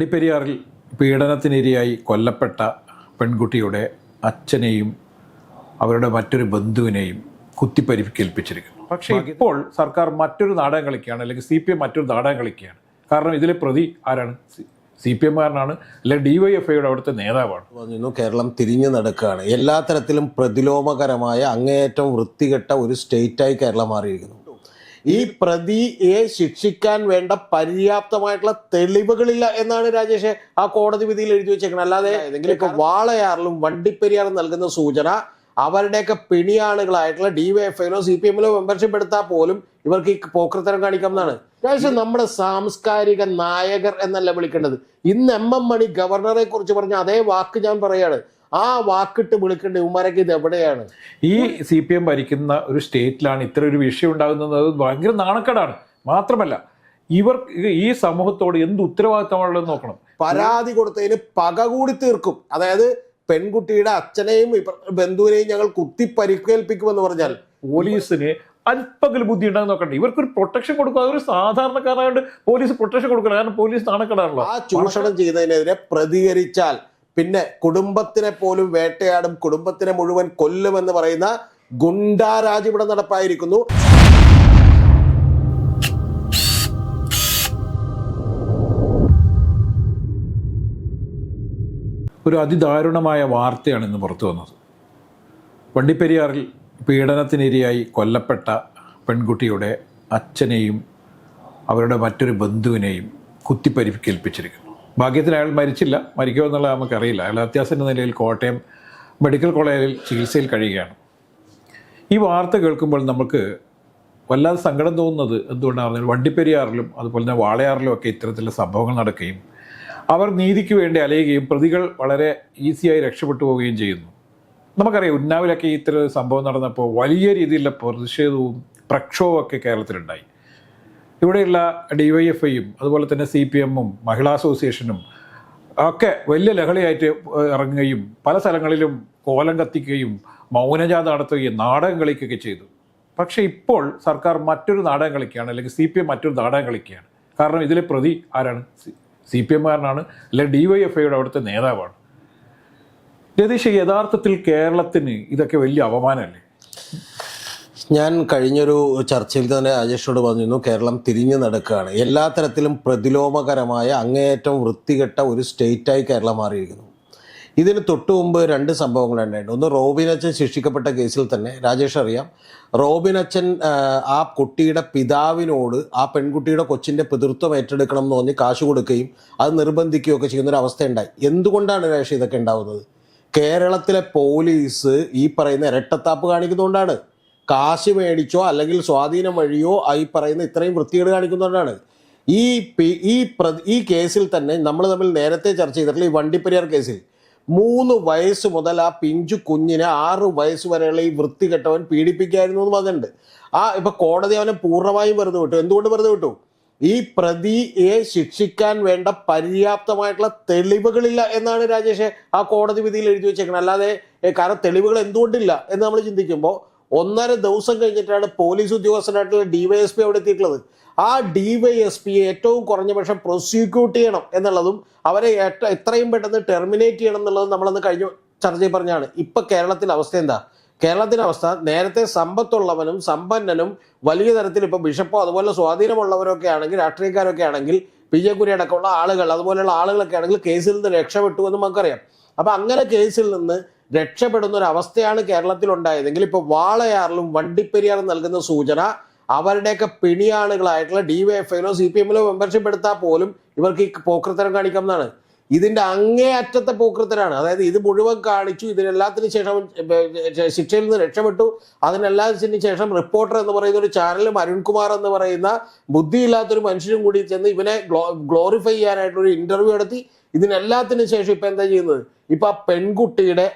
വണ്ടിപ്പെരിയാറിൽ പീഡനത്തിനിരയായി കൊല്ലപ്പെട്ട പെൺകുട്ടിയുടെ അച്ഛനെയും അവരുടെ മറ്റൊരു ബന്ധുവിനെയും കുത്തിപ്പരിക്കേൽപ്പിച്ചിരിക്കുന്നു. പക്ഷേ ഇപ്പോൾ സർക്കാർ മറ്റൊരു നാടകം കളിക്കുകയാണ് അല്ലെങ്കിൽ സി പി എം മറ്റൊരു നാടകം കളിക്കുകയാണ്. കാരണം ഇതിലെ പ്രതി ആരാണ്? സി പി എമ്മുകാരനാണ് അല്ലെങ്കിൽ ഡി വൈ എഫ് ഐയുടെ അവിടുത്തെ നേതാവാണ്. പറഞ്ഞു കേരളം തിരിഞ്ഞു നടക്കുകയാണ്. എല്ലാ തരത്തിലും പ്രതിലോമകരമായ അങ്ങേയറ്റം വൃത്തികെട്ട ഒരു സ്റ്റേറ്റായി കേരളം മാറിയിരിക്കുന്നു. ഈ പ്രതിയെ ശിക്ഷിക്കാൻ വേണ്ട പര്യാപ്തമായിട്ടുള്ള തെളിവുകളില്ല എന്നാണ് രാജേഷ് ആ കോടതി വിധിയിൽ എഴുതി വെച്ചേക്കുന്നത് അല്ലാതെ ഇപ്പൊ വാളയാറിലും വണ്ടിപ്പെരിയാറും നൽകുന്ന സൂചന അവരുടെയൊക്കെ പിണിയാളുകളായിട്ടുള്ള ഡിവൈഎഫ്ഐയിലോ സി പി എമ്മിലോ മെമ്പർഷിപ്പ് എടുത്താൽ പോലും ഇവർക്ക് ഈ പോക്രത്തരം കാണിക്കാമെന്നാണ് രാജേഷ് നമ്മുടെ സാംസ്കാരിക നായകർ എന്നല്ല വിളിക്കേണ്ടത്. ഇന്ന് എം എം മണി ഗവർണറെ കുറിച്ച് പറഞ്ഞ അതേ വാക്ക് ഞാൻ പറയാണ് ആ വാക്കിട്ട് വിളിക്കേണ്ട? ഇവന്മാരൊക്കെ ഇത് എവിടെയാണ്? ഈ സി പി എം ഭരിക്കുന്ന ഒരു സ്റ്റേറ്റിലാണ് ഇത്ര ഒരു വിഷയം ഉണ്ടാകുന്നത്. ഭയങ്കര നാണക്കേടാണ്. മാത്രമല്ല ഇവർ ഈ സമൂഹത്തോട് എന്ത് ഉത്തരവാദിത്തമാണുള്ളത് നോക്കണം. പരാതി കൊടുത്തതിന് പക കൂടി തീർക്കും. അതായത് പെൺകുട്ടിയുടെ അച്ഛനെയും ബന്ധുവിനെയും ഞങ്ങൾ കുത്തി പരിക്കേൽപ്പിക്കുമെന്ന് പറഞ്ഞാൽ പോലീസിന് അല്പകൽ ബുദ്ധി ഉണ്ടാകുന്ന നോക്കണ്ട. ഇവർക്കൊരു പ്രൊട്ടക്ഷൻ കൊടുക്കുക. അതൊരു സാധാരണക്കാരായോണ്ട് പോലീസ് പ്രൊട്ടക്ഷൻ കൊടുക്കണം കാരണം പോലീസ് നാണക്കേടാണല്ലോ. ആ ചൂഷണം ചെയ്യുന്നതിനെതിരെ പ്രതികരിച്ചാൽ പിന്നെ കുടുംബത്തിനെ പോലും വേട്ടയാടും കുടുംബത്തിനെ മുഴുവൻ കൊല്ലുമെന്ന് പറയുന്ന ഗുണ്ടാരാജ് ഇവിടെ നടപ്പായിരിക്കുന്നു. ഒരു അതിദാരുണമായ വാർത്തയാണ് ഇന്ന് പുറത്തു വന്നത്. വണ്ടിപ്പെരിയാറിൽ പീഡനത്തിനിരയായി കൊല്ലപ്പെട്ട പെൺകുട്ടിയുടെ അച്ഛനെയും അവരുടെ മറ്റൊരു ബന്ധുവിനെയും കുത്തിപ്പരിക്കേൽപ്പിച്ചിരിക്കുന്നു ഭാഗ്യത്തിന് അയാൾ മരിച്ചില്ല. മരിക്കുമോ എന്നുള്ളത് നമുക്കറിയില്ല അയാൾ അത്യാസന്ന നിലയിൽ കോട്ടയം മെഡിക്കൽ കോളേജിൽ ചികിത്സയിൽ കഴിയുകയാണ്. ഈ വാർത്ത കേൾക്കുമ്പോൾ നമുക്ക് വല്ലാതെ സങ്കടം തോന്നുന്നത് എന്തുകൊണ്ടാണ് പറഞ്ഞാൽ വണ്ടിപ്പെരിയാറിലും അതുപോലെ തന്നെ വാളയാറിലും ഒക്കെ ഇത്തരത്തിലുള്ള സംഭവങ്ങൾ നടക്കുകയും അവർ നീതിക്ക് വേണ്ടി അലയുകയും പ്രതികൾ വളരെ ഈസിയായി രക്ഷപ്പെട്ടു പോവുകയും ചെയ്യുന്നു. നമുക്കറിയാം ഉന്നാവിലൊക്കെ ഇത്തരം സംഭവം നടന്നപ്പോൾ വലിയ രീതിയിലുള്ള പ്രതിഷേധവും പ്രക്ഷോഭമൊക്കെ കേരളത്തിലുണ്ടായി. ഇവിടെയുള്ള ഡി വൈ എഫ് ഐയും അതുപോലെ തന്നെ സി പി എമ്മും മഹിളാ അസോസിയേഷനും ഒക്കെ വലിയ ലഹളയായിട്ട് ഇറങ്ങുകയും പല സ്ഥലങ്ങളിലും കോലം കത്തിക്കുകയും മൗനജാഥ നടത്തുകയും നാടകം കളിക്കുകയൊക്കെ ചെയ്തു. പക്ഷേ ഇപ്പോൾ സർക്കാർ മറ്റൊരു നാടകം കളിക്കുകയാണ് അല്ലെങ്കിൽ സി പി എം മറ്റൊരു നാടകം കളിക്കുകയാണ്. കാരണം ഇതിലെ പ്രതി ആരാണ്? സി പി എമ്മുകാരനാണ് അല്ലെങ്കിൽ ഡി വൈ എഫ് ഐയുടെ അവിടുത്തെ നേതാവാണ്. രതീഷ് യഥാർത്ഥത്തിൽ കേരളത്തിന് ഇതൊക്കെ വലിയ അപമാനമല്ലേ? ഞാൻ കഴിഞ്ഞൊരു ചർച്ചയിൽ തന്നെ രാജേഷോട് പറഞ്ഞിരുന്നു കേരളം തിരിഞ്ഞു നടക്കുകയാണ്. എല്ലാ തരത്തിലും പ്രതിലോമകരമായ അങ്ങേയറ്റം വൃത്തികെട്ട ഒരു സ്റ്റേറ്റായി കേരളം മാറിയിരിക്കുന്നു. ഇതിന് തൊട്ടു മുമ്പ് രണ്ട് സംഭവങ്ങൾ ഉണ്ടായിട്ടുണ്ട് ഒന്ന് റോബിൻ അച്ഛൻ ശിക്ഷിക്കപ്പെട്ട കേസിൽ തന്നെ രാജേഷ് അറിയാം റോബിൻ അച്ഛൻ ആ, കുട്ടിയുടെ പിതാവിനോട് ആ പെൺകുട്ടിയുടെ കൊച്ചിന്റെ പിതൃത്വം ഏറ്റെടുക്കണം എന്ന് പറഞ്ഞ് കാശ് കൊടുക്കുകയും അത് നിർബന്ധിക്കുകയും ഒക്കെ ചെയ്യുന്ന ഒരു അവസ്ഥ ഉണ്ടായി എന്തുകൊണ്ടാണ് രാജേഷ് ഇതൊക്കെ ഉണ്ടാവുന്നത്? കേരളത്തിലെ പോലീസ് ഈ പറയുന്ന ഇരട്ടത്താപ്പ് കാണിക്കുന്നതുകൊണ്ടാണ്. കാശ് മേടിച്ചോ അല്ലെങ്കിൽ സ്വാധീനം വഴിയോ ആയി പറയുന്ന ഇത്രയും വൃത്തികേട് കാണിക്കുന്നതുകൊണ്ടാണ് ഈ ഈ ഈ കേസിൽ തന്നെ നമ്മൾ തമ്മിൽ നേരത്തെ ചർച്ച ചെയ്തിട്ടുള്ള ഈ വണ്ടിപ്പെരിയാർ കേസിൽ മൂന്ന് വയസ്സ് മുതൽ ആ പിഞ്ചു കുഞ്ഞിനെ ആറ് വയസ്സ് വരെയുള്ള ഈ വൃത്തികെട്ടവൻ പീഡിപ്പിക്കായിരുന്നു എന്ന് പറഞ്ഞിട്ടുണ്ട്. ആ ഇപ്പൊ കോടതി അവനെ പൂർണമായും വെറുതെ വിട്ടു. എന്തുകൊണ്ട് വെറുതെ വിട്ടു? ഈ പ്രതിയെ ശിക്ഷിക്കാൻ വേണ്ട പര്യാപ്തമായിട്ടുള്ള തെളിവുകളില്ല എന്നാണ് രാജേഷ് ആ കോടതി വിധിയിൽ എഴുതി വെച്ചേക്കുന്നത്. അല്ലാതെ കാരണം തെളിവുകൾ എന്തുകൊണ്ടില്ല എന്ന് നമ്മൾ ചിന്തിക്കുമ്പോൾ ഒന്നര ദിവസം കഴിഞ്ഞിട്ടാണ് പോലീസ് ഉദ്യോഗസ്ഥനായിട്ടുള്ള ഡിവൈഎസ്പി അവിടെ എത്തിയിട്ടുള്ളത്. ആ ഡിവൈഎസ്പിയെ ഏറ്റവും കുറഞ്ഞ പക്ഷം പ്രോസിക്യൂട്ട് ചെയ്യണം എന്നുള്ളതും അവരെ എത്രയും പെട്ടെന്ന് ടെർമിനേറ്റ് ചെയ്യണം എന്നുള്ളതും നമ്മളന്ന് കഴിഞ്ഞ ചർച്ചയിൽ പറഞ്ഞാണ് ഇപ്പൊ കേരളത്തിലെ അവസ്ഥ എന്താ? കേരളത്തിലെ അവസ്ഥ നേരത്തെ സമ്പത്തുള്ളവനും സമ്പന്നനും വലിയ തരത്തിൽ ഇപ്പൊ ബിഷപ്പോ അതുപോലെ സ്വാധീനമുള്ളവരൊക്കെ ആണെങ്കിൽ രാഷ്ട്രീയക്കാരൊക്കെ ആണെങ്കിൽ കുര്യ അടക്കമുള്ള ആളുകൾ അതുപോലെയുള്ള ആളുകളൊക്കെ ആണെങ്കിൽ കേസിൽ നിന്ന് രക്ഷപ്പെട്ടു എന്ന് നമുക്കറിയാം. അപ്പൊ അങ്ങനെ കേസിൽ നിന്ന് രക്ഷപ്പെടുന്ന ഒരു അവസ്ഥയാണ് കേരളത്തിൽ ഉണ്ടായതെങ്കിൽ ഇപ്പൊ വാളയാറിലും വണ്ടിപ്പെരിയാറും നൽകുന്ന സൂചന അവരുടെയൊക്കെ പിണിയാളുകളായിട്ടുള്ള ഡി വൈ എഫ് ഐയിലോ സി പി എമ്മിലോ മെമ്പർഷിപ്പ് എടുത്താൽ പോലും ഇവർക്ക് ഈ പോക്കൃത്തരം കാണിക്കാമെന്നാണ്. ഇതിന്റെ അങ്ങേയറ്റത്തെ പോക്കൃത്തരാണ് അതായത് ഇത് മുഴുവൻ കാണിച്ചു ഇതിനെല്ലാത്തിന് ശേഷം ശിക്ഷയിൽ നിന്ന് രക്ഷപ്പെട്ടു. അതിനെല്ലാത്തിന് ശേഷം റിപ്പോർട്ടർ എന്ന് പറയുന്ന ഒരു ചാനലും അരുൺകുമാർ എന്ന് പറയുന്ന ബുദ്ധിയില്ലാത്തൊരു മനുഷ്യനും കൂടി ചെന്ന് ഇവനെ ഗ്ലോറിഫൈ ചെയ്യാനായിട്ടൊരു ഇന്റർവ്യൂ നടത്തി. ഇതിനെല്ലാത്തിനും ശേഷം ഇപ്പൊ എന്താ ചെയ്യുന്നത്? ഇപ്പൊ ആ പെൺകുട്ടിയുടെ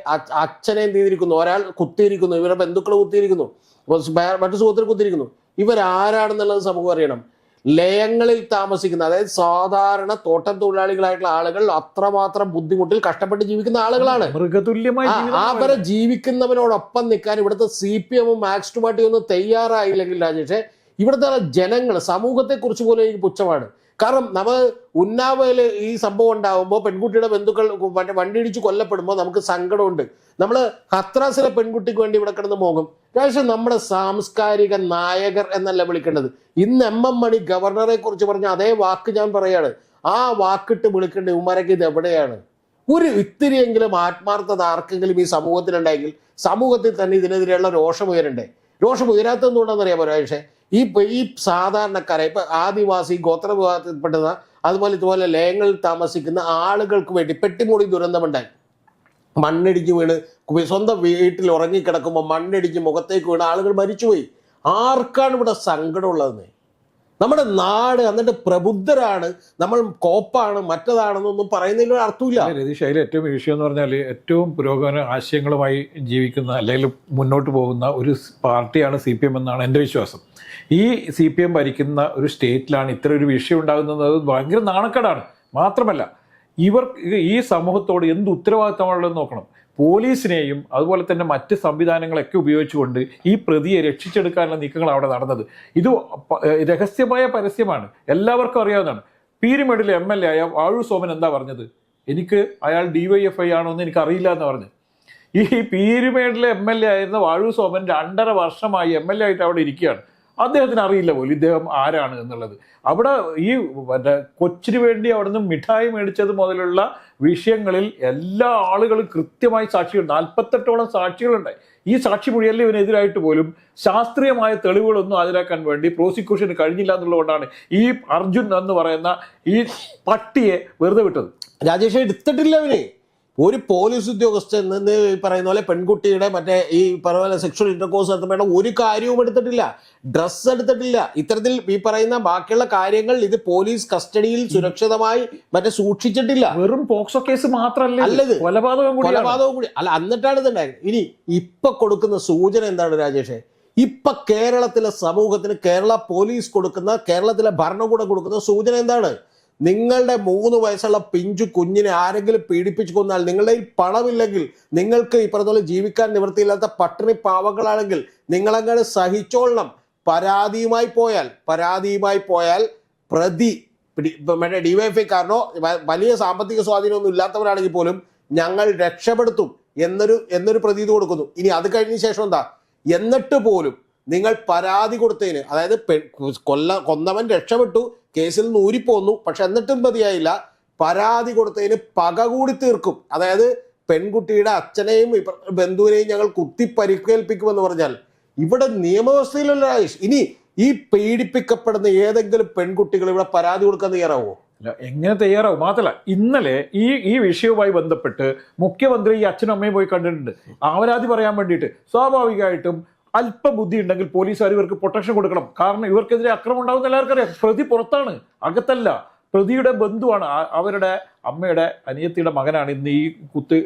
അച്ഛനെ എന്ത് ചെയ്തിരിക്കുന്നു? ഒരാൾ കുത്തിയിരിക്കുന്നു. ഇവരുടെ ബന്ധുക്കൾ കുത്തിയിരിക്കുന്നു. മറ്റു സുഹൃത്തുക്കൾ കുത്തിയിരിക്കുന്നു. ഇവരാരാണെന്നുള്ളത് സമൂഹം അറിയണം. ലയങ്ങളിൽ താമസിക്കുന്ന അതായത് സാധാരണ തോട്ടം തൊഴിലാളികളായിട്ടുള്ള ആളുകൾ അത്രമാത്രം ബുദ്ധിമുട്ടിൽ കഷ്ടപ്പെട്ട് ജീവിക്കുന്ന ആളുകളാണ്. മൃഗതുല്യമായി അവരെ ജീവിക്കുന്നവനോടൊപ്പം നിൽക്കാൻ ഇവിടുത്തെ സി പി എമ്മും മാക്സ് പാർട്ടി ഒന്നും തയ്യാറായില്ലെങ്കിൽ രാജേഷ് ഇവിടുത്തെ ജനങ്ങൾ സമൂഹത്തെ കുറിച്ച് പോലും എനിക്ക് പുച്ഛമാണ്. കാരണം നമ്മൾ ഉന്നാവയിൽ ഈ സംഭവം ഉണ്ടാകുമ്പോൾ പെൺകുട്ടിയുടെ ബന്ധുക്കൾ വണ്ടി ഇടിച്ച് കൊല്ലപ്പെടുമ്പോൾ നമുക്ക് സങ്കടമുണ്ട്. നമ്മൾ ഹത്രാസിലെ പെൺകുട്ടിക്ക് വേണ്ടി ഇവിടെ കിടന്ന് പോകും പക്ഷേ നമ്മുടെ സാംസ്കാരിക നായകർ എന്നല്ല വിളിക്കേണ്ടത്. ഇന്ന് എം എം മണി ഗവർണറെ കുറിച്ച് പറഞ്ഞ അതേ വാക്ക് ഞാൻ പറയാണ്. ആ വാക്കിട്ട് വിളിക്കേണ്ട ഉമ്മരക്ക് ഇത് എവിടെയാണ്? ഒരു ഇത്തിരിയെങ്കിലും ആത്മാർത്ഥത ആർക്കെങ്കിലും ഈ സമൂഹത്തിലുണ്ടെങ്കിൽ സമൂഹത്തിൽ തന്നെ ഇതിനെതിരെയുള്ള രോഷം ഉയരണ്ടേ? രോഷം ഉയരാത്തതുകൊണ്ടാണെന്നറിയാമോ പക്ഷേ? ഈ ഈ സാധാരണക്കാരെ ഇപ്പൊ ആദിവാസി ഗോത്ര വിഭാഗത്തിൽപ്പെടുന്ന അതുപോലെ ഇതുപോലെ ലയങ്ങളിൽ താമസിക്കുന്ന ആളുകൾക്ക് വേണ്ടി പെട്ടിമൂടി ദുരന്തമുണ്ടായി. മണ്ണിടിഞ്ഞ് വീണ്. സ്വന്തം വീട്ടിൽ ഉറങ്ങിക്കിടക്കുമ്പോൾ മണ്ണിടിഞ്ഞ് മുഖത്തേക്ക് വീണ് ആളുകൾ മരിച്ചുപോയി. ആർക്കാണ് ഇവിടെ സങ്കടമുള്ളതെന്ന്? നമ്മുടെ നാട് എന്നിട്ട് പ്രബുദ്ധരാണ്. നമ്മൾ കോപ്പാണ് മറ്റതാണെന്നൊന്നും പറയുന്നതിൽ അർത്ഥമില്ല രതീഷ് അതിൽ ഏറ്റവും വിഷയം എന്ന് പറഞ്ഞാൽ ഏറ്റവും പുരോഗമന ആശയങ്ങളുമായി ജീവിക്കുന്ന അല്ലെങ്കിൽ മുന്നോട്ട് പോകുന്ന ഒരു പാർട്ടിയാണ് സി പി എം എന്നാണ് എന്റെ വിശ്വാസം. ഈ സി പി എം ഭരിക്കുന്ന ഒരു സ്റ്റേറ്റിലാണ് ഇത്ര ഒരു വിഷയം ഉണ്ടാകുന്നത്. ഭയങ്കര നാണക്കേടാണ്. മാത്രമല്ല ഇവർ ഈ സമൂഹത്തോട് എന്ത് ഉത്തരവാദിത്തമാണുള്ളതെന്ന് നോക്കണം. പോലീസിനെയും അതുപോലെ തന്നെ മറ്റ് സംവിധാനങ്ങളൊക്കെ ഉപയോഗിച്ചുകൊണ്ട് ഈ പ്രതിയെ രക്ഷിച്ചെടുക്കാനുള്ള നീക്കങ്ങൾ അവിടെ നടന്നത്. ഇത് രഹസ്യമായ പരസ്യമാണ്. എല്ലാവർക്കും അറിയാവുന്നതാണ്. പീരുമേടിലെ എം എൽ എ ആയ വാഴു സോമൻ എന്താ പറഞ്ഞത്? എനിക്ക് അയാൾ ഡിവൈഎഫ്ഐ ആണോ എന്ന് എനിക്ക് അറിയില്ല എന്ന് പറഞ്ഞു ഈ പീരുമേടിലെ എം എൽ എ ആയിരുന്ന വാഴു സോമൻ രണ്ടര വർഷമായി എം എൽ എ ആയിട്ട് അവിടെ ഇരിക്കുകയാണ്. അദ്ദേഹത്തിന് അറിയില്ല പോലും ഇദ്ദേഹം ആരാണ് എന്നുള്ളത്. അവിടെ ഈ മറ്റേ കൊച്ചിന് വേണ്ടി അവിടുന്ന് മിഠായി മേടിച്ചത് മുതലുള്ള വിഷയങ്ങളിൽ എല്ലാ ആളുകളും കൃത്യമായി സാക്ഷികൾ നാൽപ്പത്തെട്ടോളം സാക്ഷികളുണ്ടായി. ഈ സാക്ഷി മൊഴിയല്ലേ ഇവനെതിരായിട്ട് പോലും ശാസ്ത്രീയമായ തെളിവുകളൊന്നും ഹാജരാക്കാൻ വേണ്ടി പ്രോസിക്യൂഷന് കഴിഞ്ഞില്ല എന്നുള്ളതുകൊണ്ടാണ് ഈ അർജുൻ എന്ന് പറയുന്ന ഈ പട്ടിയെ വെറുതെ വിട്ടത്. രാജേഷ് എടുത്തിട്ടില്ല അവന് ഒരു പോലീസ് ഉദ്യോഗസ്ഥൻ നിന്ന് ഈ പറയുന്ന പോലെ പെൺകുട്ടിയുടെ മറ്റേ ഈ പറഞ്ഞ പോലെ സെക്ഷൽ ഇന്റർകോഴ്സ് നടത്തുമ്പോൾ ഒരു കാര്യവും എടുത്തിട്ടില്ല. ഡ്രസ്സ് എടുത്തിട്ടില്ല. ഇത്തരത്തിൽ ഈ പറയുന്ന ബാക്കിയുള്ള കാര്യങ്ങൾ ഇത് പോലീസ് കസ്റ്റഡിയിൽ സുരക്ഷിതമായി മറ്റേ സൂക്ഷിച്ചിട്ടില്ല. വെറും പോക്സോ കേസ് മാത്രമല്ല അല്ലത്. കൊലപാതകം കൊലപാതകം കൂടി. അല്ല എന്നിട്ടാണ് ഇതുണ്ടായത് ഇനി ഇപ്പൊ കൊടുക്കുന്ന സൂചന എന്താണ് രാജേഷേ? ഇപ്പൊ കേരളത്തിലെ സമൂഹത്തിന് കേരള പോലീസ് കൊടുക്കുന്ന കേരളത്തിലെ ഭരണകൂടം കൊടുക്കുന്ന സൂചന എന്താണ്? നിങ്ങളുടെ മൂന്ന് വയസ്സുള്ള പിഞ്ചു കുഞ്ഞിനെ ആരെങ്കിലും പീഡിപ്പിച്ചു കൊന്നാൽ നിങ്ങളുടെ പണമില്ലെങ്കിൽ നിങ്ങൾക്ക് പോലെ ജീവിക്കാൻ നിവൃത്തിയില്ലാത്ത പട്ടിണി പാവങ്ങളാണെങ്കിൽ നിങ്ങളങ്ങനെ സഹിച്ചോളണം. പരാതിയുമായി പോയാൽ പരാതിയുമായി പോയാൽ പ്രതി മറ്റേ ഡിവൈഎഫ്ഐക്കാരനോ വലിയ സാമ്പത്തിക സ്വാധീനമൊന്നും ഇല്ലാത്തവരാണെങ്കിൽ പോലും ഞങ്ങൾ രക്ഷപ്പെടുത്തും എന്നൊരു എന്നൊരു പ്രതീതി കൊടുക്കുന്നു. ഇനി അത് കഴിഞ്ഞ ശേഷം എന്താ? എന്നിട്ട് പോലും നിങ്ങൾ പരാതി കൊടുത്തതിന് അതായത് കൊല്ല കൊന്നവൻ രക്ഷപ്പെട്ടു കേസിൽ നിന്ന് ഊരിപ്പോന്നു. പക്ഷെ എന്നിട്ടും മതിയായില്ല പരാതി കൊടുത്തതിന് പക കൂടി തീർക്കും. അതായത് പെൺകുട്ടിയുടെ അച്ഛനെയും ബന്ധുവിനെയും ഞങ്ങൾ കുത്തി പരിക്കേൽപ്പിക്കുമെന്ന് പറഞ്ഞാൽ ഇവിടെ നിയമവ്യവസ്ഥയിലല്ല രാജേഷ് ഇനി ഈ പീഡിപ്പിക്കപ്പെടുന്ന ഏതെങ്കിലും പെൺകുട്ടികൾ ഇവിടെ പരാതി കൊടുക്കാൻ തയ്യാറാവോ? അല്ല, എങ്ങനെ തയ്യാറാവും? മാത്രമല്ല ഇന്നലെ ഈ ഈ വിഷയവുമായി ബന്ധപ്പെട്ട് മുഖ്യമന്ത്രി ഈ അച്ഛനും അമ്മയും പോയി കണ്ടിട്ടുണ്ട്. അവരാതി പറയാൻ വേണ്ടിയിട്ട് സ്വാഭാവികമായിട്ടും അല്പബുദ്ധി ഉണ്ടെങ്കിൽ പോലീസുകാർ ഇവർക്ക് പ്രൊട്ടക്ഷൻ കൊടുക്കണം. കാരണം ഇവർക്കെതിരെ അക്രമം ഉണ്ടാകുന്ന എല്ലാവർക്കും അറിയാം പ്രതി പുറത്താണ് അകത്തല്ല. പ്രതിയുടെ ബന്ധുവാണ്. അവരുടെ അമ്മയുടെ അനിയത്തിയുടെ മകനാണ് ഇന്ന് ഈ കുത്ത്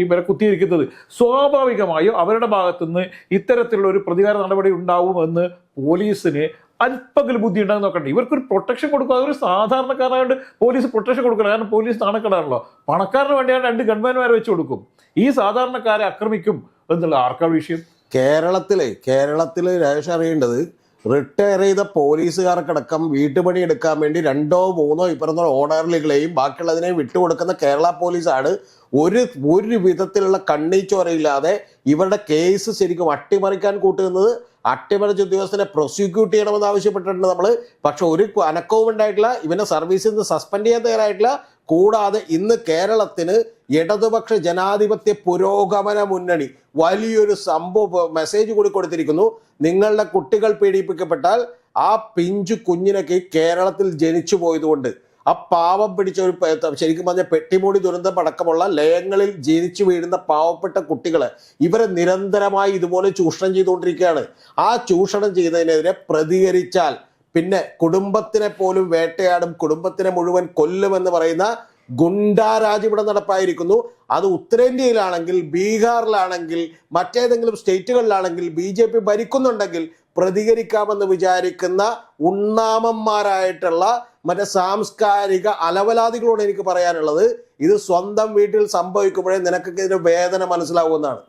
ഈ വരെ കുത്തിയിരിക്കുന്നത്. സ്വാഭാവികമായും അവരുടെ ഭാഗത്തുനിന്ന് ഇത്തരത്തിലുള്ള ഒരു പ്രതികാര നടപടി ഉണ്ടാവുമെന്ന് പോലീസിന് അല്പമെങ്കിലും ബുദ്ധി ഉണ്ടാകുന്ന നോക്കണ്ടേ. ഇവർക്കൊരു പ്രൊട്ടക്ഷൻ കൊടുക്കുക അതൊരു സാധാരണക്കാരായതുകൊണ്ട് പോലീസ് പ്രൊട്ടക്ഷൻ കൊടുക്കണം കാരണം പോലീസ് നാണക്കെടാണല്ലോ. പണക്കാരന് വേണ്ടിയാണ് രണ്ട് ഗൺമാൻമാരെ വെച്ച് കൊടുക്കും. ഈ സാധാരണക്കാരെ ആക്രമിക്കും എന്നുള്ള ആർക്കാ വിഷയം? കേരളത്തിലെ കേരളത്തിൽ രാജേഷ് അറിയേണ്ടത് റിട്ടയർ ചെയ്ത പോലീസുകാർക്കടക്കം വീട്ടുപണി എടുക്കാൻ വേണ്ടി രണ്ടോ മൂന്നോ ഈ ഓണറിലുകളെയും ബാക്കിയുള്ളതിനെ വിട്ടുകൊടുക്കുന്ന കേരള പോലീസാണ് ഒരു ഒരു വിധത്തിലുള്ള കണ്ണീച്ചോരയില്ലാതെ ഇവരുടെ കേസ് ശരിക്കും അട്ടിമറിക്കാൻ കൂട്ടുന്നത്. അട്ടിമറിച്ച ഉദ്യോഗസ്ഥനെ പ്രോസിക്യൂട്ട് ചെയ്യണമെന്ന് ആവശ്യപ്പെട്ടിട്ടുണ്ട് നമ്മൾ പക്ഷെ ഒരു അനക്കവും ഉണ്ടായിട്ടില്ല ഇവനെ സർവീസിൽ നിന്ന് സസ്പെൻഡ് ചെയ്യാൻ തയ്യാറായിട്ടില്ല കൂടാതെ ഇന്ന് കേരളത്തിന് ഇടതുപക്ഷ ജനാധിപത്യ പുരോഗമന മുന്നണി വലിയൊരു സംഭവ മെസ്സേജ് കൂടി കൊടുത്തിരിക്കുന്നു. നിങ്ങളുടെ കുട്ടികൾ പീഡിപ്പിക്കപ്പെട്ടാൽ ആ പിഞ്ചു കുഞ്ഞിനൊക്കെ കേരളത്തിൽ ജനിച്ചു പോയതുകൊണ്ട് ആ പാവം പിടിച്ച ഒരു ശരിക്കും പറഞ്ഞ പെട്ടിമൂടി ദുരന്തം അടക്കമുള്ള ലയങ്ങളിൽ ജനിച്ചു വീഴുന്ന പാവപ്പെട്ട കുട്ടികളെ ഇവരെ നിരന്തരമായി ഇതുപോലെ ചൂഷണം ചെയ്തുകൊണ്ടിരിക്കുകയാണ്. ആ ചൂഷണം ചെയ്തതിനെതിരെ പ്രതികരിച്ചാൽ പിന്നെ കുടുംബത്തിനെ പോലും വേട്ടയാടും കുടുംബത്തിനെ മുഴുവൻ കൊല്ലുമെന്ന് പറയുന്ന ഗുണ്ടാരാജ് ഇവിടെ നടപ്പായിരിക്കുന്നു. അത് ഉത്തരേന്ത്യയിലാണെങ്കിൽ ബീഹാറിലാണെങ്കിൽ മറ്റേതെങ്കിലും സ്റ്റേറ്റുകളിലാണെങ്കിൽ ബി ജെ പി ഭരിക്കുന്നുണ്ടെങ്കിൽ പ്രതികരിക്കാമെന്ന് വിചാരിക്കുന്ന ഉണ്ണാമന്മാരായിട്ടുള്ള മറ്റേ സാംസ്കാരിക അലവലാദികളോട് എനിക്ക് പറയാനുള്ളത് ഇത് സ്വന്തം വീട്ടിൽ സംഭവിക്കുമ്പോഴേ നിനക്കൊക്കെ ഇതിന്റെ വേദന മനസ്സിലാവുമെന്നാണ്.